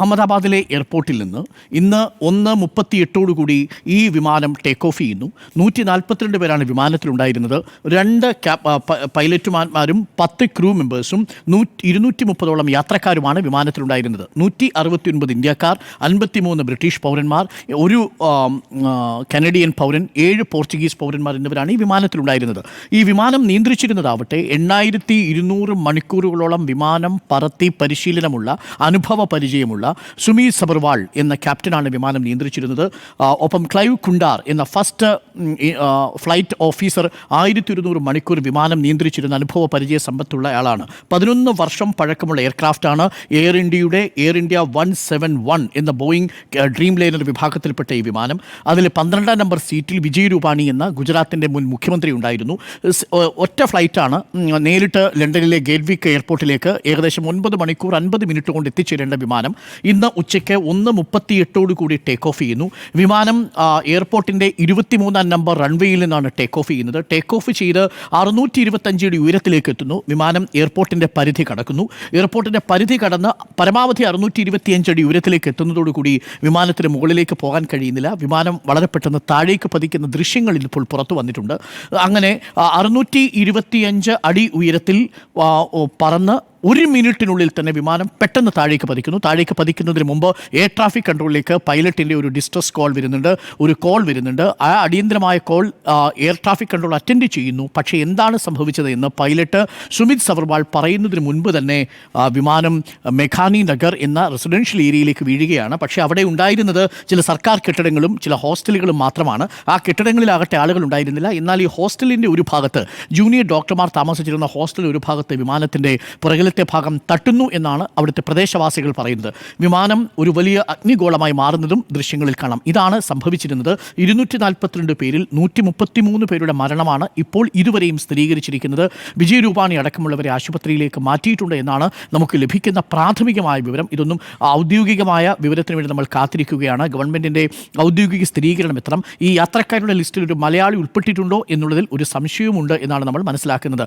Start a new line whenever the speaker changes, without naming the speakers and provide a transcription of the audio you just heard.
അഹമ്മദാബാദിലെ എയർപോർട്ടിൽ നിന്ന് ഇന്ന് ഒന്ന് മുപ്പത്തിയെട്ടോടുകൂടി ഈ വിമാനം ടേക്ക് ഓഫ് ചെയ്യുന്നു. നൂറ്റി നാൽപ്പത്തിരണ്ട് പേരാണ് വിമാനത്തിലുണ്ടായിരുന്നത്. രണ്ട് പൈലറ്റുമാന്മാരും പത്ത് ക്രൂ മെമ്പേഴ്സും നൂറ്റി ഇരുന്നൂറ്റി മുപ്പതോളം യാത്രക്കാരുമാണ് വിമാനത്തിലുണ്ടായിരുന്നത്. നൂറ്റി അറുപത്തി ഒൻപത് ഇന്ത്യക്കാർ അൻപത്തിമൂന്ന് ബ്രിട്ടീഷ് പൗരന്മാർ ഒരു കനഡിയൻ പൗരൻ ഏഴ് പോർച്ചുഗീസ് പൗരന്മാർ എന്നിവരാണ് ഈ വിമാനത്തിലുണ്ടായിരുന്നത്. ഈ വിമാനം നിയന്ത്രിച്ചിരുന്നതാവട്ടെ എണ്ണായിരത്തി ഇരുന്നൂറ് മണിക്കൂറുകളോളം വിമാനം പറത്തി പരിശീലനമുള്ള അനുഭവ പരിചയമുള്ള സുമി സബർവാൾ എന്ന ക്യാപ്റ്റനാണ് വിമാനം നിയന്ത്രിച്ചിരുന്നത്. ഒപ്പം ക്ലൈവ് കുണ്ടാർ എന്ന ഫസ്റ്റ് ഫ്ലൈറ്റ് ഓഫീസർ ആയിരത്തി ഒരുന്നൂറ് മണിക്കൂർ വിമാനം നിയന്ത്രിച്ചിരുന്ന അനുഭവ പരിചയ സമ്പത്തുള്ള ആളാണ്. പതിനൊന്ന് വർഷം പഴക്കമുള്ള എയർക്രാഫ്റ്റാണ്. എയർ ഇന്ത്യയുടെ Air India one seven one എന്ന ബോയിങ് ഡ്രീം ലൈനർ വിഭാഗത്തിൽപ്പെട്ട ഈ വിമാനം. അതിൽ പന്ത്രണ്ടാം നമ്പർ സീറ്റിൽ വിജയ് രൂപാണി എന്ന ഗുജറാത്തിന്റെ മുൻ മുഖ്യമന്ത്രി ഉണ്ടായിരുന്നു. ഒറ്റ ഫ്ലൈറ്റാണ്. നേരിട്ട് ലണ്ടനിലെ ഗേറ്റ്വിക്ക് എയർപോർട്ടിലേക്ക് ഏകദേശം ഒൻപത് മണിക്കൂർ അൻപത് മിനിറ്റ് കൊണ്ട് എത്തിച്ചേരേണ്ട വിമാനം. ഇന്ന് ഉച്ചയ്ക്ക് ഒന്ന് മുപ്പത്തിയെട്ടോടു കൂടി ടേക്ക് ഓഫ് ചെയ്യുന്നു. വിമാനം എയർപോർട്ടിന്റെ ഇരുപത്തിമൂന്നാം നമ്പർ റൺവേയിൽ നിന്നാണ് ടേക്ക് ഓഫ് ചെയ്യുന്നത്. ടേക്ക് ഓഫ് ചെയ്ത് അറുന്നൂറ്റി ഇരുപത്തഞ്ചിയുടെ ഉയരത്തിലേക്ക് എത്തുന്നു. വിമാനം എയർപോർട്ടിന്റെ പരിധി കടക്കുന്നു. എയർപോർട്ടിന്റെ പരിധി കടന്ന് പരമാവധി അറുന്നൂറ്റി ഇരുപത്തിയഞ്ച് അടി ഉയരത്തിലേക്ക് എത്തുന്നതോടുകൂടി വിമാനത്തിന് മുകളിലേക്ക് പോകാൻ കഴിയുന്നില്ല. വിമാനം വളരെ പെട്ടെന്ന് താഴേക്ക് പതിക്കുന്ന ദൃശ്യങ്ങൾ ഇപ്പോൾ പുറത്തു വന്നിട്ടുണ്ട്. അങ്ങനെ അറുന്നൂറ്റി ഇരുപത്തിയഞ്ച് അടി ഉയരത്തിൽ പറന്ന് ഒരു മിനിറ്റിനുള്ളിൽ തന്നെ വിമാനം പെട്ടെന്ന് താഴേക്ക് പതിക്കുന്നു. താഴേക്ക് പതിക്കുന്നതിന് മുമ്പ് എയർ ട്രാഫിക് കൺട്രോളിലേക്ക് പൈലറ്റിന്റെ ഒരു ഡിസ്ട്രസ് കോൾ വരുന്നുണ്ട്. ഒരു കോൾ വരുന്നുണ്ട്. ആ അടിയന്തരമായ call air traffic control attend ചെയ്യുന്നു. പക്ഷേ എന്താണ് സംഭവിച്ചത് എന്ന് പൈലറ്റ് സുമിത് സവർവാൾ പറയുന്നതിന് മുൻപ് തന്നെ വിമാനം മെഖാനി നഗർ എന്ന റെസിഡൻഷ്യൽ ഏരിയയിലേക്ക് വീഴുകയാണ്. പക്ഷേ അവിടെ ഉണ്ടായിരുന്നത് ചില സർക്കാർ കെട്ടിടങ്ങളും ചില ഹോസ്റ്റലുകളും മാത്രമാണ്. ആ കെട്ടിടങ്ങളിലാകട്ടെ ആളുകൾ ഉണ്ടായിരുന്നില്ല. എന്നാൽ ഈ ഹോസ്റ്റലിന്റെ ഒരു ഭാഗത്ത് ജൂനിയർ ഡോക്ടർമാർ താമസിച്ചിരുന്ന ഹോസ്റ്റൽ ഒരു ഭാഗത്ത് വിമാനത്തിന്റെ പുറകിലത്തെ ഭാഗം തട്ടുന്നു എന്നാണ് അവിടുത്തെ പ്രദേശവാസികൾ പറയുന്നത്. വിമാനം ഒരു വലിയ അഗ്നിഗോളമായി മാറുന്നതും ദൃശ്യങ്ങളിൽ കാണാം. ഇതാണ് സംഭവിച്ചിരുന്നത്. ഇരുന്നൂറ്റി നാൽപ്പത്തിരണ്ട് പേരിൽ നൂറ്റി മുപ്പത്തിമൂന്ന് പേരുടെ മരണമാണ് ഇപ്പോൾ ഇതുവരെയും സ്ഥിരീകരിച്ചിരിക്കുന്നത്. വിജയ് രൂപാണി അടക്കമുള്ളവരെ ആശുപത്രിയിലേക്ക് മാറ്റിയിട്ടുണ്ട് എന്നാണ് നമുക്ക് ലഭിക്കുന്ന പ്രാഥമികമായ വിവരം. ഇതൊന്നും ഔദ്യോഗികമായ വിവരത്തിന് വേണ്ടി നമ്മൾ കാത്തിരിക്കുകയാണ്. ഗവൺമെന്റിന്റെ ഔദ്യോഗിക സ്ഥിരീകരണം എത്തണം ഈ യാത്രക്കാരുടെ ലിസ്റ്റിൽ ഒരു മലയാളി ഉൾപ്പെട്ടിട്ടുണ്ടോ എന്നുള്ളതിൽ ഒരു സംശയവുമുണ്ട് എന്നാണ് നമ്മൾ മനസ്സിലാക്കുന്നത്.